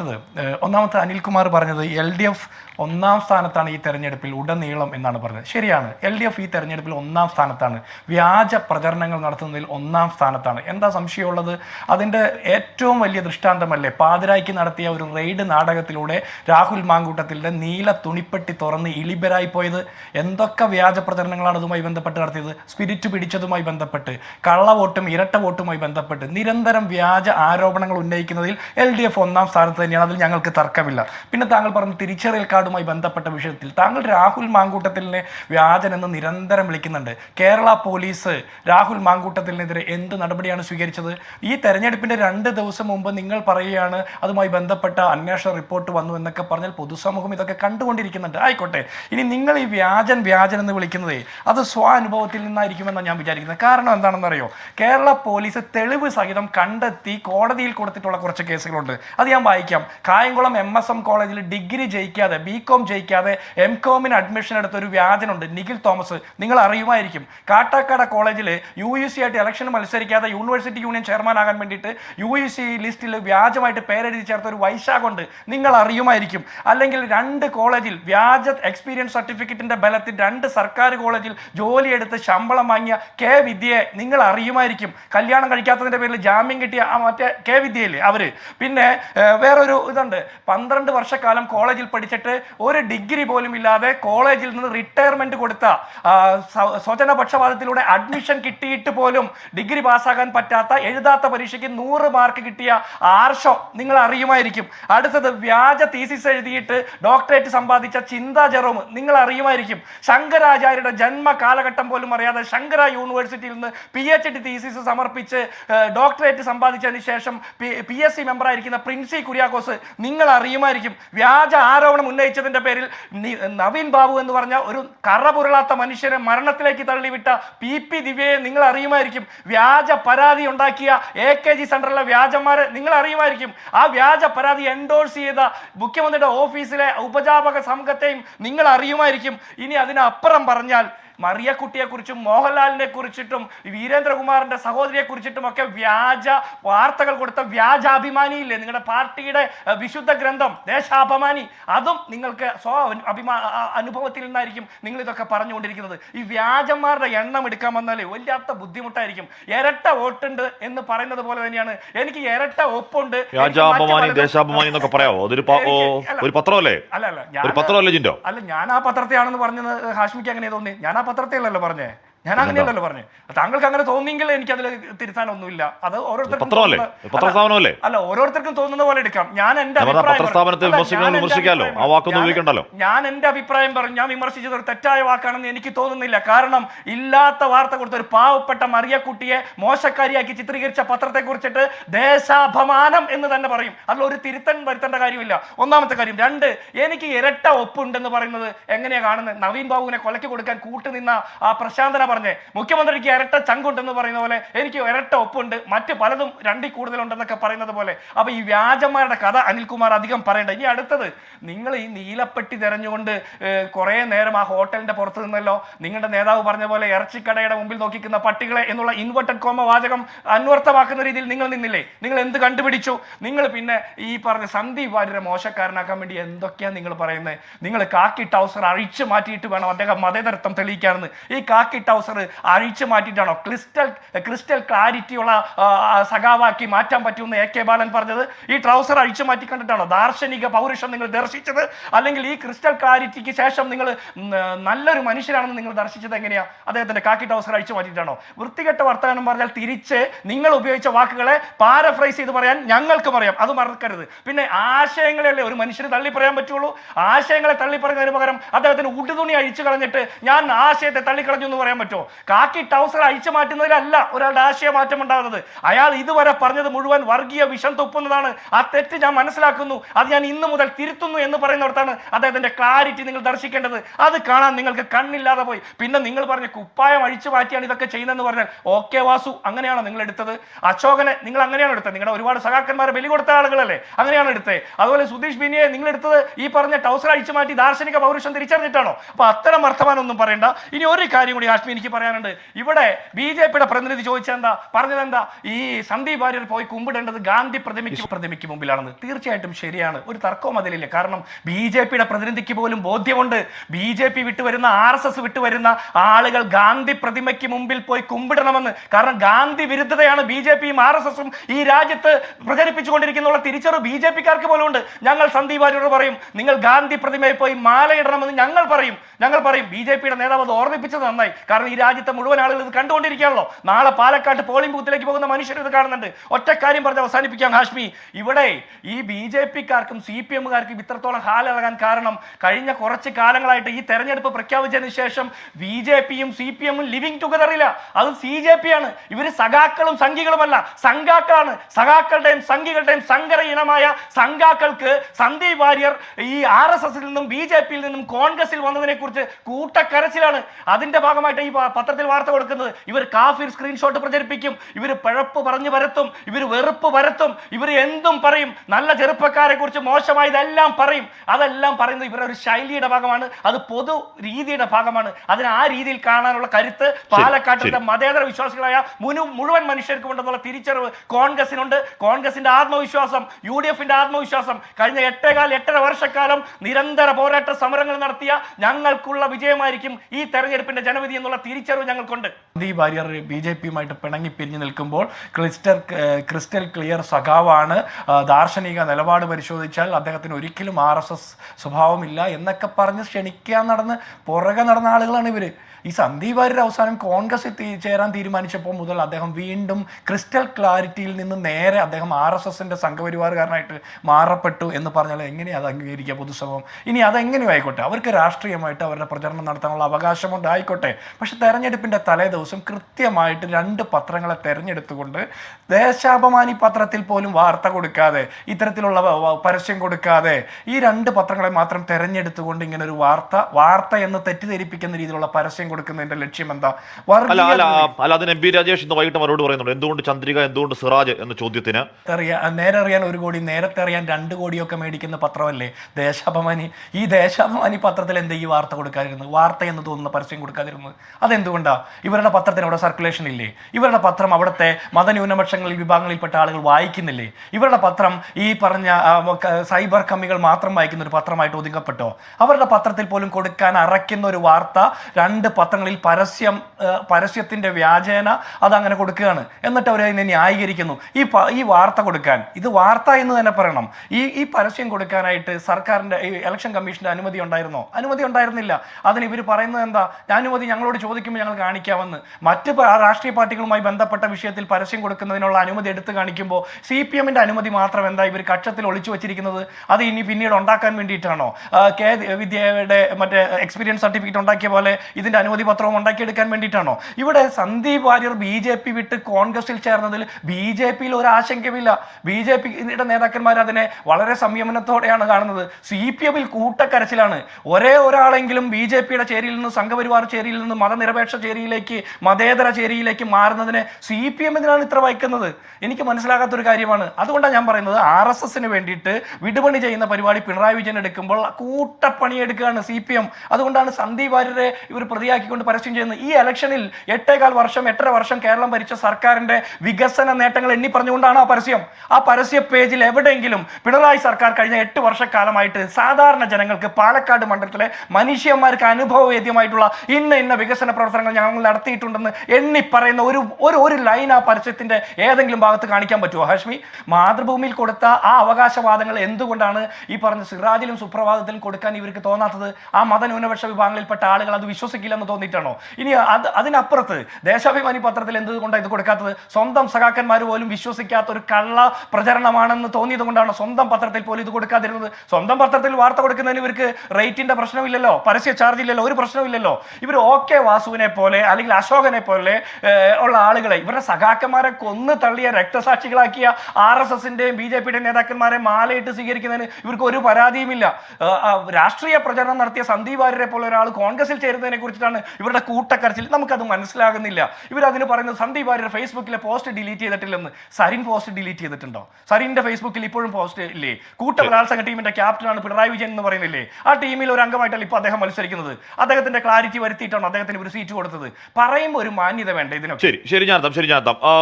ഏഹ്, ഒന്നാമത്തെ അനിൽകുമാർ പറഞ്ഞത് L D F ഒന്നാം സ്ഥാനത്താണ് ഈ തെരഞ്ഞെടുപ്പിൽ ഉടനീളം എന്നാണ് പറഞ്ഞത്. ശരിയാണ്. എൽ ഡി എഫ് ഈ തെരഞ്ഞെടുപ്പിൽ ഒന്നാം സ്ഥാനത്താണ്. വ്യാജ പ്രചരണങ്ങൾ നടത്തുന്നതിൽ ഒന്നാം സ്ഥാനത്താണ്. എന്താ സംശയമുള്ളത്? അതിന്റെ ഏറ്റവും വലിയ ദൃഷ്ടാന്തമല്ലേ പാതിരായ്ക്ക് നടത്തിയ ഒരു റെയ്ഡ് നാടകത്തിലൂടെ രാഹുൽ മാങ്കൂട്ടത്തിന്റെ നീല തുണിപ്പെട്ടി തുറന്ന് ഇളിബരായി പോയത് എന്തൊക്കെ വ്യാജ പ്രചരണങ്ങളാണ് ഇതുമായി ബന്ധപ്പെട്ട് നടത്തിയത്? സ്പിരിറ്റ് പിടിച്ചതുമായി ബന്ധപ്പെട്ട് കള്ള വോട്ടും ഇരട്ട വോട്ടുമായി ബന്ധപ്പെട്ട് നിരന്തരം വ്യാജ ആരോപണങ്ങൾ ഉന്നയിക്കുന്നതിൽ എൽ ഡി എഫ് ഒന്നാം സ്ഥാനത്ത് തന്നെയാണ്. അതിൽ ഞങ്ങൾക്ക് തർക്കമില്ല. പിന്നെ താങ്കൾ പറഞ്ഞ തിരിച്ചറിയൽ കാർഡുമായി ബന്ധപ്പെട്ട വിഷയത്തിൽ. താങ്കൾ രാഹുൽ മാങ്കൂട്ടത്തിലിനെ വ്യാജനെന്ന് നിരന്തരം വിളിക്കുന്നുണ്ട്. കേരള പോലീസ് രാഹുൽ മാങ്കൂട്ടത്തിനെതിരെ എന്ത് നടപടിയാണ് സ്വീകരിച്ചത്? ഈ തെരഞ്ഞെടുപ്പിന്റെ രണ്ട് ദിവസം മുമ്പ് നിങ്ങൾ പറയുകയാണ് അതുമായി ബന്ധപ്പെട്ട അന്വേഷണ റിപ്പോർട്ട് വന്നു എന്നൊക്കെ പറഞ്ഞാൽ പൊതുസമൂഹം ഇതൊക്കെ കണ്ടുകൊണ്ടിരിക്കുന്നുണ്ട്. ആയിക്കോട്ടെ. ഇനി നിങ്ങൾ ഈ വ്യാജൻ വ്യാജൻ എന്ന് വിളിക്കുന്നതേ അത് സ്വാനുഭവത്തിൽ നിന്നായിരിക്കുമെന്നാണ് ഞാൻ വിചാരിക്കുന്നത്. കാരണം എന്താണെന്നറിയോ? കേരള പോലീസ് തെളിവ് സഹിതം കണ്ടെത്തി കോടതിയിൽ കൊടുത്തിട്ടുള്ള കുറച്ച് കേസുകളുണ്ട്. അത് ഞാൻ വായിക്കാം. കായംകുളം എം എസ് എം കോളേജിൽ ഡിഗ്രി ജയിക്കാതെ ബി കോം ജയിക്കാതെ എം കോമിന് അഡ്മിഷൻ എടുത്ത ഒരു വ്യാജനുണ്ട് നിഖിൽ തോമസ്. നിങ്ങൾ അറിയുമായിരിക്കും. കാട്ടാക്കട കോളേജിൽ യു യു സി ആയിട്ട് ഇലക്ഷൻ മത്സരിക്കാതെ യൂണിവേഴ്സിറ്റി യൂണിയൻ ചെയർമാൻ ആകാൻ വേണ്ടിയിട്ട് യു യു സി ലിസ്റ്റിൽ വ്യാജമായിട്ട് പേരെഴുതി ചേർത്ത ഒരു വൈശാഖുണ്ട് നിങ്ങൾ അറിയുമായിരിക്കും. അല്ലെങ്കിൽ രണ്ട് കോളേജിൽ വ്യാജ എക്സ്പീരിയൻസ് സർട്ടിഫിക്കറ്റിന്റെ ബലത്തിൽ രണ്ട് സർക്കാർ കോളേജിൽ ജോലിയെടുത്ത് ശമ്പളം വാങ്ങിയ കെ വിദ്യയെ നിങ്ങൾ അറിയുമായിരിക്കും. കല്യാണം കഴിക്കാത്തതിന്റെ പേരിൽ ജാമ്യം കിട്ടിയ ആ മറ്റേ കെ വിദ്യയില്ലേ അവർ. പിന്നെ ഏർ, വേറൊരു ഇതുണ്ട്. പന്ത്രണ്ട് വർഷക്കാലം കോളേജിൽ പഠിച്ചിട്ട് ഒരു ഡിഗ്രി പോലും ഇല്ലാതെ കോളേജിൽ നിന്ന് റിട്ടയർമെന്റ് കൊടുത്ത സ്വജനപക്ഷപാതത്തിലൂടെ അഡ്മിഷൻ കിട്ടിയിട്ട് പോലും ഡിഗ്രി പാസ്സാകാൻ പറ്റാത്ത എഴുതാത്ത പരീക്ഷയ്ക്ക് നൂറ് മാർക്ക് കിട്ടിയ ആർഷോ നിങ്ങൾ അറിയുമായിരിക്കും. അടുത്തത് വ്യാജ തീസിസ് എഴുതിയിട്ട് ഡോക്ടറേറ്റ് സമ്പാദിച്ച ചിന്താ ജെറോം നിങ്ങൾ അറിയുമായിരിക്കും. ശങ്കരാചാര്യയുടെ ജന്മ കാലഘട്ടം പോലും അറിയാതെ ശങ്കര യൂണിവേഴ്സിറ്റിയിൽ നിന്ന് പി എച്ച് ഡി തീസിസ് സമർപ്പിച്ച് ഡോക്ടറേറ്റ് സമ്പാദിച്ചതിന് ശേഷം പി എസ് സി മെമ്പറായിരിക്കുന്ന പ്രിൻസി കുര്യാക്കോസ് നിങ്ങൾ അറിയുമായിരിക്കും വ്യാജ ആരോപണം ഉന്നയിച്ചതിന്റെ പേരിൽ നവീൻ ബാബു എന്ന് പറഞ്ഞ ഒരു കറപുരളാത്ത മനുഷ്യനെ മരണത്തിലേക്ക് തള്ളിവിട്ട പി പി ദിവ്യയെ നിങ്ങൾ അറിയുമായിരിക്കും വ്യാജ പരാതി ഉണ്ടാക്കിയ എ കെ ജി സെന്ററിലെ വ്യാജന്മാരെ നിങ്ങൾ അറിയുമായിരിക്കും ആ വ്യാജ പരാതി എൻഡോഴ്സ് ചെയ്ത മുഖ്യമന്ത്രിയുടെ ഓഫീസിലെ ഉപജാപക സംഘത്തെയും നിങ്ങൾ അറിയുമായിരിക്കും ഇനി അതിനപ്പുറം പറഞ്ഞാൽ മറിയക്കുട്ടിയെ കുറിച്ചും മോഹൻലാലിനെ കുറിച്ചിട്ടും വീരേന്ദ്രകുമാറിന്റെ സഹോദരിയെ കുറിച്ചിട്ടും ഒക്കെ വ്യാജ വാർത്തകൾ കൊടുത്ത വ്യാജാഭിമാനിയില്ലേ? നിങ്ങളുടെ പാർട്ടിയുടെ വിശുദ്ധ ഗ്രന്ഥം ദേശാഭിമാനി. അതും നിങ്ങൾക്ക് സ്വ അഭിമാ അനുഭവത്തിൽ നിന്നായിരിക്കും നിങ്ങൾ ഇതൊക്കെ പറഞ്ഞുകൊണ്ടിരിക്കുന്നത്. ഈ വ്യാജന്മാരുടെ എണ്ണം എടുക്കാൻ വന്നാലേ വല്ലാത്ത ബുദ്ധിമുട്ടായിരിക്കും. ഇരട്ട വോട്ടുണ്ട് എന്ന് പറയുന്നത് പോലെ തന്നെയാണ്. എനിക്ക് ഇരട്ട ഒപ്പുണ്ട്. ദേശാഭിമാനി എന്നൊക്കെ അതൊരു. ഒരു പത്രമല്ലേ? അല്ല അല്ല. ഒരു പത്രമല്ലേ ജിൻഡോ? അല്ല ഞാൻ ആ പത്രത്തെയാണെന്ന് പറഞ്ഞത് ഹാഷ്മിക്ക് അങ്ങനെ തോന്നി ഞാൻ ആ പത്രത്തെയല്ലല്ലോ പറഞ്ഞേ? ഞാൻ അങ്ങനെയല്ലല്ലോ പറഞ്ഞു. താങ്കൾക്ക് അങ്ങനെ തോന്നിയെങ്കിൽ എനിക്ക് അതിൽ തിരുത്താനൊന്നുമില്ല. അത് ഓരോരുത്തർക്കും അല്ല ഓരോരുത്തർക്കും തോന്നുന്ന പോലെ എടുക്കാം. ഞാൻ എന്റെ അഭിപ്രായം ആ വാക്കൊന്നും ഉപയോഗിക്കണ്ടല്ലോ. ഞാൻ എന്റെ അഭിപ്രായം പറഞ്ഞു ഞാൻ വിമർശിച്ചത് ഒരു തെറ്റായ വാക്കാണെന്ന് എനിക്ക് തോന്നുന്നില്ല. കാരണം ഇല്ലാത്ത വാർത്ത കൊടുത്ത ഒരു പാവപ്പെട്ട മറിയക്കുട്ടിയെ മോശക്കാരിയാക്കി ചിത്രീകരിച്ച പത്രത്തെ കുറിച്ചിട്ട് ദേശാഭിമാനം എന്ന് തന്നെ പറയും. അതിൽ ഒരു തിരുത്തൻ വരുത്തേണ്ട കാര്യമില്ല. ഒന്നാമത്തെ കാര്യം രണ്ട് എനിക്ക് ഇരട്ട ഒപ്പുണ്ടെന്ന് പറയുന്നത് എങ്ങനെയാ കാണുന്നത്? നവീൻ ബാബുവിനെ കൊലയ്ക്ക് കൊടുക്കാൻ കൂട്ടുനിന്ന ആ പ്രശാന്തന പറഞ്ഞേ മുഖ്യമന്ത്രിക്ക് ഇരട്ട ചങ്കുണ്ടെന്ന് പറയുന്ന പോലെ എനിക്ക് ഇരട്ട ഒപ്പുണ്ട് മറ്റ് പലതും രണ്ടിൽ കൂടുതലുണ്ടെന്നൊക്കെ പറയുന്നത് പോലെ. അപ്പൊ ഈ വ്യാജന്മാരുടെ കഥ അനിൽകുമാർ അധികം പറയണ്ട. ഇനി അടുത്തത് നിങ്ങൾ ഈ നീലപ്പെട്ടി തെരഞ്ഞുകൊണ്ട് കുറേ നേരം ആ ഹോട്ടലിന്റെ പുറത്ത് നിന്നല്ലോ നിങ്ങളുടെ നേതാവ് പറഞ്ഞ പോലെ ഇറച്ചിക്കടയുടെ മുമ്പിൽ നോക്കിക്കുന്ന പട്ടികളെ എന്നുള്ള ഇൻവെർട്ടഡ് കോമ വാചകം അന്വർത്ഥമാക്കുന്ന രീതിയിൽ നിങ്ങൾ നിന്നില്ലേ? നിങ്ങൾ എന്ത് കണ്ടുപിടിച്ചു? നിങ്ങൾ പിന്നെ ഈ പറഞ്ഞ സന്ദീപ് വാര്യരെ മോശക്കാരനാക്കാൻ വേണ്ടി എന്തൊക്കെയാണ് നിങ്ങൾ പറയുന്നത് നിങ്ങൾ കാക്കി ടൗസർ അഴിച്ചു മാറ്റിയിട്ട് വേണം അദ്ദേഹം മതേതരത്വം തെളിയിക്കാനെന്ന്. ഈ കാക്കി ടൗസർ അഴിച്ചു മാറ്റിയിട്ടാണോ? ക്രിസ്റ്റൽ ക്രിസ്റ്റൽ ക്ലാരിറ്റിയുള്ള സഖാവാക്കി മാറ്റാൻ പറ്റുമെന്ന് എ കെ ബാലൻ പറഞ്ഞത്. ഈ ട്രൗസർ അഴിച്ചു മാറ്റി കണ്ടിട്ടാണോ? ദാർശനിക പൗരുഷം നിങ്ങൾ ദർശിച്ചത്? അല്ലെങ്കിൽ ഈ ക്രിസ്റ്റൽ ക്ലാരിറ്റിക്ക് ശേഷം നിങ്ങൾ നല്ലൊരു മനുഷ്യരാണെന്ന് നിങ്ങൾ ദർശിച്ചത് എങ്ങനെയാ? അദ്ദേഹത്തിന്റെ കാക്കി ട്രൗസർ അഴിച്ചു മാറ്റിയിട്ടാണോ? വൃത്തികെട്ട വർത്തമാനം പറഞ്ഞാൽ തിരിച്ച് നിങ്ങൾ ഉപയോഗിച്ച വാക്കുകളെ പാരഫ്രൈസ് ചെയ്ത് പറയാൻ ഞങ്ങൾക്കും അറിയാം. അത് മറക്കരുത്. പിന്നെ ആശയങ്ങളെയല്ലേ ഒരു മനുഷ്യന് തള്ളി പറയാൻ പറ്റുള്ളൂ? ആശയങ്ങളെ തള്ളി പറയുന്നതിന് പകരം അദ്ദേഹത്തിന് ഉടുതുണി അഴിച്ചു കളഞ്ഞിട്ട് ഞാൻ ആശയത്തെ തള്ളിക്കളഞ്ഞു എന്ന് പറയാൻ പറ്റുമോ കാക്കി ടൗസർ അഴിച്ചു മാറ്റുന്നതിലല്ല ഒരാളുടെ ആശയ മാറ്റം ഉണ്ടാകുന്നത്. അയാൾ ഇതുവരെ പറഞ്ഞത് മുഴുവൻ വർഗീയ വിഷം തുപ്പുന്നതാണ്. ആ തെറ്റ് ഞാൻ മനസ്സിലാക്കുന്നു. അത് ഞാൻ ഇന്നു മുതൽ തിരുത്തുന്നു എന്ന് പറയുന്നിടത്താണ് അദ്ദേഹത്തിന്റെ ക്ലാരിറ്റി നിങ്ങൾ ദർശിക്കേണ്ടത്. അത് കാണാൻ നിങ്ങൾക്ക് കണ്ണില്ലാതെ പോയി. പിന്നെ നിങ്ങൾ പറഞ്ഞ കുപ്പായം അഴിച്ചു മാറ്റിയാണ് ഇതൊക്കെ ചെയ്യുന്നതെന്ന് പറഞ്ഞാൽ ഓക്കെ വാസു അങ്ങനെയാണോ നിങ്ങൾ എടുത്തത്? അശോകനെ നിങ്ങൾ അങ്ങനെയാണ് എടുത്തത്? നിങ്ങളുടെ ഒരുപാട് സഹാക്കന്മാരെ ബലി കൊടുത്ത ആളുകളല്ലേ? അങ്ങനെയാണ് എടുത്തത്? അതുപോലെ സുധീഷ് ബിനിയെ നിങ്ങൾ എടുത്തത് ഈ പറഞ്ഞ ടൗസർ അഴിച്ചു മാറ്റി ദാർശനിക പൗരുഷം തിരിച്ചറിഞ്ഞിട്ടാണോ? അപ്പൊ അത്തരം വർത്തമാനം ഒന്നും പറയണ്ട. ഇനി ഒരു കാര്യം കൂടി ഹാഷ്മി എനിക്ക് പറയാനുണ്ട്. ഇവിടെ ബി ജെ പിയുടെ പ്രതിനിധി ചോദിച്ചെന്താ പറഞ്ഞതെന്താ ഈ സന്ദീപ് വാര്യർ പോയി കുമ്പിടേണ്ടത് ഗാന്ധി പ്രതിമയ്ക്ക് പ്രതിമയ്ക്ക് മുമ്പിലാണെന്ന്. തീർച്ചയായിട്ടും ശരിയാണ്. ഒരു തർക്കവും അതിലില്ല. കാരണം ബി ജെ പിയുടെ പ്രതിനിധിക്ക് പോലും ബോധ്യമുണ്ട്. ബി ജെ പി വിട്ടുവരുന്ന ആർ എസ് എസ് വിട്ടുവരുന്ന ആളുകൾ ഗാന്ധി പ്രതിമയ്ക്ക് മുമ്പിൽ പോയി കുമ്പിടണമെന്ന്. കാരണം ഗാന്ധി വിരുദ്ധതയാണ് ബി ജെ പിയും ആർ എസ് എസും ഈ രാജ്യത്ത് പ്രചരിപ്പിച്ചുകൊണ്ടിരിക്കുന്നുള്ള തിരിച്ചറിവ് ബി ജെ പിക്കാർക്ക് പോലും ഉണ്ട് ഞങ്ങൾ സന്ദീപ് വാര്യരോട് പറയും നിങ്ങൾ ഗാന്ധി പ്രതിമയിൽ പോയി മാലയിടണമെന്ന് ഞങ്ങൾ പറയും. ഞങ്ങൾ പറയും ബി ജെ പിയുടെ നേതാവ് അത് ഓർമ്മിപ്പിച്ചത് നന്നായി. കാരണം ഈ രാജ്യത്തെ മുഴുവൻ ആളുകൾ ഇത് കണ്ടുകൊണ്ടിരിക്കുകയാണല്ലോ. നാളെ പാലക്കാട്ട് പോളിംഗ് ബൂത്തിലേക്ക് പോകുന്ന മനുഷ്യർ ഇത് കാണുന്നുണ്ട്. ഒറ്റ കാര്യം പറഞ്ഞ് അവസാനിപ്പിക്കാം ഹാഷ്മി. ഇവിടെ ഈ ബി ജെ പിക്കാർക്കും സി പി എമ്മുകാർക്കും ഇത്രത്തോളം ഹാലിളകാൻ കാരണം കഴിഞ്ഞ കുറച്ച് കാലങ്ങളായിട്ട് ഈ തെരഞ്ഞെടുപ്പ് പ്രഖ്യാപിച്ചതിന് ശേഷം ബി ജെ പിയും സി പി എമ്മും ലിവിങ് ടുഗദർ ഇല്ല അത് സി ജെ പി ആണ് ഇവർ സഖാക്കളും സംഘികളുമല്ല. സംഘാക്കളാണ്. സഖാക്കളുടെയും സംഘികളുടെയും സങ്കര ഇനമായ സംഘാക്കൾക്ക് സന്ദീപ് വാര്യർ ഈ ആർ എസ് എസിൽ നിന്നും ബി ജെ പിയിൽ നിന്നും കോൺഗ്രസിൽ വന്നതിനെ കുറിച്ച് കൂട്ടക്കരച്ചിലാണ്. അതിന്റെ ഭാഗമായിട്ട് ഈ പത്രത്തിൽ വാർത്ത കൊടുക്കുന്നത്. ഇവർ കാഫിർ സ്ക്രീൻഷോട്ട് പ്രചരിപ്പിക്കും. ഇവർ പഴപ്പ് പറഞ്ഞു വരത്തും ഇവർ വെറുപ്പ് വരത്തും ഇവർ എന്തും പറയും. നല്ല ചെറുപ്പക്കാരെ കുറിച്ച് മോശമായതെല്ലാം പറയും. അതെല്ലാം പറയുന്നത് ഇവരുടെ ഒരു ശൈലിയുടെ ഭാഗമാണ്. അത് പൊതു രീതിയുടെ ഭാഗമാണ്. അതിന് ആ രീതിയിൽ കാണാനുള്ള കരുത്ത് പാലക്കാട്ടിലെ മതേതര വിശ്വാസികളായ മുനു മുഴുവൻ മനുഷ്യർക്കും ഉണ്ടെന്നുള്ള തിരിച്ചറിവ് കോൺഗ്രസിനുണ്ട്. കോൺഗ്രസിന്റെ ആത്മവിശ്വാസം യു ഡി എഫിന്റെ ആത്മവിശ്വാസം കഴിഞ്ഞ എട്ടേകാൽ എട്ടര വർഷക്കാലം നിരന്തര പോരാട്ട സമരങ്ങൾ നടത്തിയ ഞങ്ങൾക്കുള്ള വിജയമായിരിക്കും ഈ തെരഞ്ഞെടുപ്പിന്റെ ജനവിധി എന്നുള്ള തിരിച്ചറിവ് ഞങ്ങൾക്കുണ്ട്. സന്ദീപ് ഭാര്യർ ബി ജെ പിയുമായിട്ട് പിണങ്ങി പിരിഞ്ഞു നിൽക്കുമ്പോൾ ക്രിസ്റ്റൽ ക്രിസ്റ്റൽ ക്ലിയർ സഖാവാണ് ദാർശനിക നിലപാട് പരിശോധിച്ചാൽ അദ്ദേഹത്തിന് ഒരിക്കലും ആർ എസ് എസ് സ്വഭാവമില്ല എന്നൊക്കെ പറഞ്ഞ് ക്ഷണിക്കാൻ നടന്ന് പുറകെ നടന്ന ആളുകളാണ് ഇവർ ഈ സന്ദീപ് വാര്യർ അവസാനം കോൺഗ്രസിൽ ചേരാൻ തീരുമാനിച്ചപ്പോൾ മുതൽ അദ്ദേഹം വീണ്ടും ക്രിസ്റ്റൽ ക്ലാരിറ്റിയിൽ നിന്ന് നേരെ അദ്ദേഹം ആർ എസ് എസിന്റെ സംഘപരിവാറുകാരനായിട്ട് മാറപ്പെട്ടു എന്ന് പറഞ്ഞാൽ എങ്ങനെയാണ് അത് അംഗീകരിക്കുക പൊതുസമൂഹം? ഇനി അതെങ്ങനെയും ആയിക്കോട്ടെ. അവർക്ക് രാഷ്ട്രീയമായിട്ട് അവരുടെ പ്രചരണം നടത്താനുള്ള അവകാശമുണ്ട് ആയിക്കോട്ടെ പക്ഷെ തെരഞ്ഞെടുപ്പിന്റെ തലേ ദിവസം കൃത്യമായിട്ട് രണ്ട് പത്രങ്ങളെ തെരഞ്ഞെടുത്തുകൊണ്ട് ദേശാഭിമാനി പത്രത്തിൽ പോലും വാർത്ത കൊടുക്കാതെ ഇത്തരത്തിലുള്ള പരസ്യം കൊടുക്കാതെ ഈ രണ്ട് പത്രങ്ങളെ മാത്രം തെരഞ്ഞെടുത്തുകൊണ്ട് ഇങ്ങനെ ഒരു വാർത്ത വാർത്ത എന്ന് തെറ്റിദ്ധരിപ്പിക്കുന്ന രീതിയിലുള്ള പരസ്യം കൊടുക്കുന്നതിന്റെ ലക്ഷ്യം എന്താ അല്ല അതിന് എം പി രാജേഷ് ഇന്ന് വൈകിട്ട് മറുപടി പറയുന്നുണ്ട്. എന്തുകൊണ്ട് ചന്ദ്രിക എന്തുകൊണ്ട് സിറാജ് എന്ന ചോദ്യത്തിന്? നേരെ അറിയാൻ ഒരു കോടി നേരത്തെ അറിയാൻ രണ്ട് കോടിയൊക്കെ മേടിക്കുന്ന പത്രമല്ലേ? ദേശാഭിമാനി ഈ ദേശാഭിമാനി പത്രത്തിൽ എന്താ ഈ വാർത്ത കൊടുക്കാതിരുന്നത്? വാർത്ത എന്ന് തോന്നുന്ന പരസ്യം കൊടുക്കാതിരുന്നത്? അതെന്തുകൊണ്ടാ? ഇവരുടെ പത്രത്തിന് അവിടെ സർക്കുലേഷൻ ഇല്ലേ? ഇവരുടെ പത്രം അവിടുത്തെ മതന്യൂനപക്ഷങ്ങളിൽ വിഭാഗങ്ങളിൽപ്പെട്ട ആളുകൾ വായിക്കുന്നില്ലേ? ഇവരുടെ പത്രം ഈ പറഞ്ഞ സൈബർ കമ്മികൾ മാത്രം വായിക്കുന്ന ഒരു പത്രമായിട്ട് ഒതുങ്ങപ്പെട്ടോ അവരുടെ പത്രത്തിൽ പോലും കൊടുക്കാൻ അറയ്ക്കുന്ന ഒരു വാർത്ത രണ്ട് പത്രങ്ങളിൽ പരസ്യം പരസ്യത്തിന്റെ വ്യാജേന അതങ്ങനെ കൊടുക്കുകയാണ്. എന്നിട്ട് അവർ അതിനെ ന്യായീകരിക്കുന്നു. ഈ ഈ വാർത്ത കൊടുക്കാൻ. ഇത് വാർത്ത എന്ന് തന്നെ പറയണം. ഈ ഈ പരസ്യം കൊടുക്കാനായിട്ട് സർക്കാരിന്റെ ഈ ഇലക്ഷൻ കമ്മീഷന്റെ അനുമതി ഉണ്ടായിരുന്നോ? അനുമതി ഉണ്ടായിരുന്നില്ല. അതിന് ഇവർ പറയുന്നത് എന്താ? അനുമതി ഞങ്ങളോട് ചോദിക്കുമ്പോൾ ഞങ്ങൾ കാണിക്കാമെന്ന്. മറ്റ് രാഷ്ട്രീയ പാർട്ടികളുമായി ബന്ധപ്പെട്ട വിഷയത്തിൽ പരസ്യം കൊടുക്കുന്നതിനുള്ള അനുമതി എടുത്തു കാണിക്കുമ്പോൾ സി പി എമ്മിന്റെ അനുമതി മാത്രം എന്താ ഇവർ കക്ഷത്തിൽ ഒളിച്ചു വെച്ചിരിക്കുന്നത്? അത് ഇനി പിന്നീട് ഉണ്ടാക്കാൻ വേണ്ടിയിട്ടാണോ? കെ വിദ്യയുടെ മറ്റേ എക്സ്പീരിയൻസ് സർട്ടിഫിക്കറ്റ് ഉണ്ടാക്കിയ പോലെ ഇതിന്റെ അനുമതി പത്രവും ഉണ്ടാക്കിയെടുക്കാൻ വേണ്ടിയിട്ടാണോ? ഇവിടെ Sandeep Warrier B J P വിട്ട് കോൺഗ്രസിൽ ചേർന്നതിൽ ബി ജെ പിയിൽ ഒരു ആശങ്കയുമില്ല. ബി ജെ പിയുടെ നേതാക്കന്മാർ അതിനെ വളരെ സംയമനത്തോടെയാണ് കാണുന്നത്. സി പി എമ്മിൽ കൂട്ടക്കരച്ചിലാണ്. ഒരേ ഒരാളെങ്കിലും ബി ജെ പിയുടെ ചേരിയിൽ നിന്ന് സംഘപരിവാർ ചേരിയിൽ നിന്ന് മതനിരപേക്ഷ ചേരിയിലേക്ക് മതേതര ചേരിയിലേക്ക് മാറുന്നതിനെ സി പി എമ്മിനാണ് ഇത്ര വയ്ക്കുന്നത് എനിക്ക് മനസ്സിലാകാത്തൊരു കാര്യമാണ്. അതുകൊണ്ടാണ് ഞാൻ പറയുന്നത് ആർ എസ് എസിന് വേണ്ടിയിട്ട് വിടുപണി ചെയ്യുന്ന പരിപാടി പിണറായി വിജയൻ എടുക്കുമ്പോൾ കൂട്ടപ്പണി എടുക്കുകയാണ് സി പി എം അതുകൊണ്ടാണ് സന്ദീപ് വാര്യരെ ഇവർ പ്രതിയാക്കിക്കൊണ്ട് പരസ്യം ചെയ്യുന്നത്. ഈ ഇലക്ഷനിൽ എട്ടേകാൽ വർഷം എട്ടര വർഷം കേരളം ഭരിച്ച സർക്കാരിന്റെ വികസന നേട്ടങ്ങൾ എണ്ണി പറഞ്ഞുകൊണ്ടാണ് ആ പരസ്യം. ആ പരസ്യ പേജിൽ എവിടെയെങ്കിലും പിണറായി സർക്കാർ കഴിഞ്ഞ എട്ട് വർഷക്കാലമായിട്ട് സാധാരണ ജനങ്ങൾക്ക് പാലക്കാട് മണ്ഡലത്തിലെ മനുഷ്യന്മാർക്ക് അനുഭവവേദ്യമായിട്ടുള്ള ഇന്ന ഇന്ന വികസന പ്രവർത്തനങ്ങൾ ഞങ്ങൾ നടത്തിയിട്ടുണ്ടെന്ന് എണ്ണി പറയുന്ന ഒരു ഒരു ഒരു ലൈൻ ആ പരസ്യത്തിന്റെ ഏതെങ്കിലും ഭാഗത്ത് കാണിക്കാൻ പറ്റുമോ ഹാഷ്മി മാതൃഭൂമിയിൽ കൊടുത്ത ആ അവകാശവാദങ്ങൾ എന്തുകൊണ്ടാണ് ഈ പറഞ്ഞ സിറാജിലും സുപ്രഭാതത്തിലും കൊടുക്കാൻ ഇവർക്ക് തോന്നാത്തത്? ആ മതന്യൂനപക്ഷ വിഭാഗങ്ങളിൽപ്പെട്ട ആളുകൾ അത് വിശ്വസിക്കില്ലെന്ന് തോന്നിയിട്ടാണോ? ഇനി അത് അതിനപ്പുറത്ത് ദേശാഭിമാനി പത്രത്തിൽ എന്തുകൊണ്ടാണ് ഇത് കൊടുക്കാത്തത്? സ്വന്തം സഖാക്കന്മാർ പോലും വിശ്വസിക്കാത്ത ഒരു കള്ള പ്രചരണമാണെന്ന് തോന്നിയത് കൊണ്ടാണ് സ്വന്തം പത്രത്തിൽ പോലും ഇത് കൊടുക്കാതിരുന്നത്? സ്വന്തം പത്രത്തിൽ വാർത്ത കൊടുക്കുന്നതിന് ഇവർക്ക് റേറ്റിന്റെ പ്രശ്നമില്ലല്ലോ പരസ്യ ചാർജ് ഇല്ലല്ലോ ഒരു പ്രശ്നമില്ലല്ലോ. ഇവർ ഓക്കെ വാസുവിനെ പോലെ അല്ലെങ്കിൽ അശോകനെ പോലെ ഉള്ള ആളുകളെ ഇവരുടെ സഖാക്കന്മാരെ കൊന്നു തള്ളിയ രക്തസാക്ഷികളാക്കിയ ആർ എസ് എസിന്റെയും ബി ജെ പിയുടെയും നേതാക്കന്മാരെ മാലയിട്ട് സ്വീകരിക്കുന്നതിന് ഇവർക്ക് ഒരു പരാതിയുമില്ല. രാഷ്ട്രീയ പ്രചരണം നടത്തിയ സന്ദീപ് വാര്യരെ പോലെ ഒരാൾ കോൺഗ്രസിൽ ചേരുന്നതിനെ കുറിച്ചിട്ടാണ് ഇവരുടെ കൂട്ടക്കരച്ചിൽ. നമുക്കത് മനസ്സിലാകുന്നില്ല. ഇവർ അതിന് പറയുന്നത് സന്ദീപ് വാര്യർ ഫേസ്ബുക്കിലെ പോസ്റ്റ് ഡിലീറ്റ് ചെയ്തിട്ടില്ലെന്ന്. സരിൻ പോസ്റ്റ് ഡിലീറ്റ് ചെയ്തിട്ടുണ്ടോ? സരിന്റെ ഫേസ്ബുക്കിൽ ഇപ്പോഴും പോസ്റ്റ് ഇല്ലേ? കൂട്ട ബലാത്സംഗ ടീമിന്റെ ക്യാപ്റ്റനാണ് പിണറായി വിജയൻ എന്ന് പറയുന്നില്ലേ? ആ ടീമിൽ ഒരു അംഗമായിട്ടല്ല ഇപ്പോൾ അദ്ദേഹം മത്സരിക്കുന്നത്. അദ്ദേഹത്തിന്റെ ക്ലാരിറ്റി വരുത്തിയിട്ടാണ് അദ്ദേഹത്തിന് സീറ്റ് കൊടുത്തത്. പറയുമ്പോൾ ഒരു മാന്യത വേണ്ട ഇതിനൊക്കെ. ശരി ശരി ഞാൻ ശരി ആ,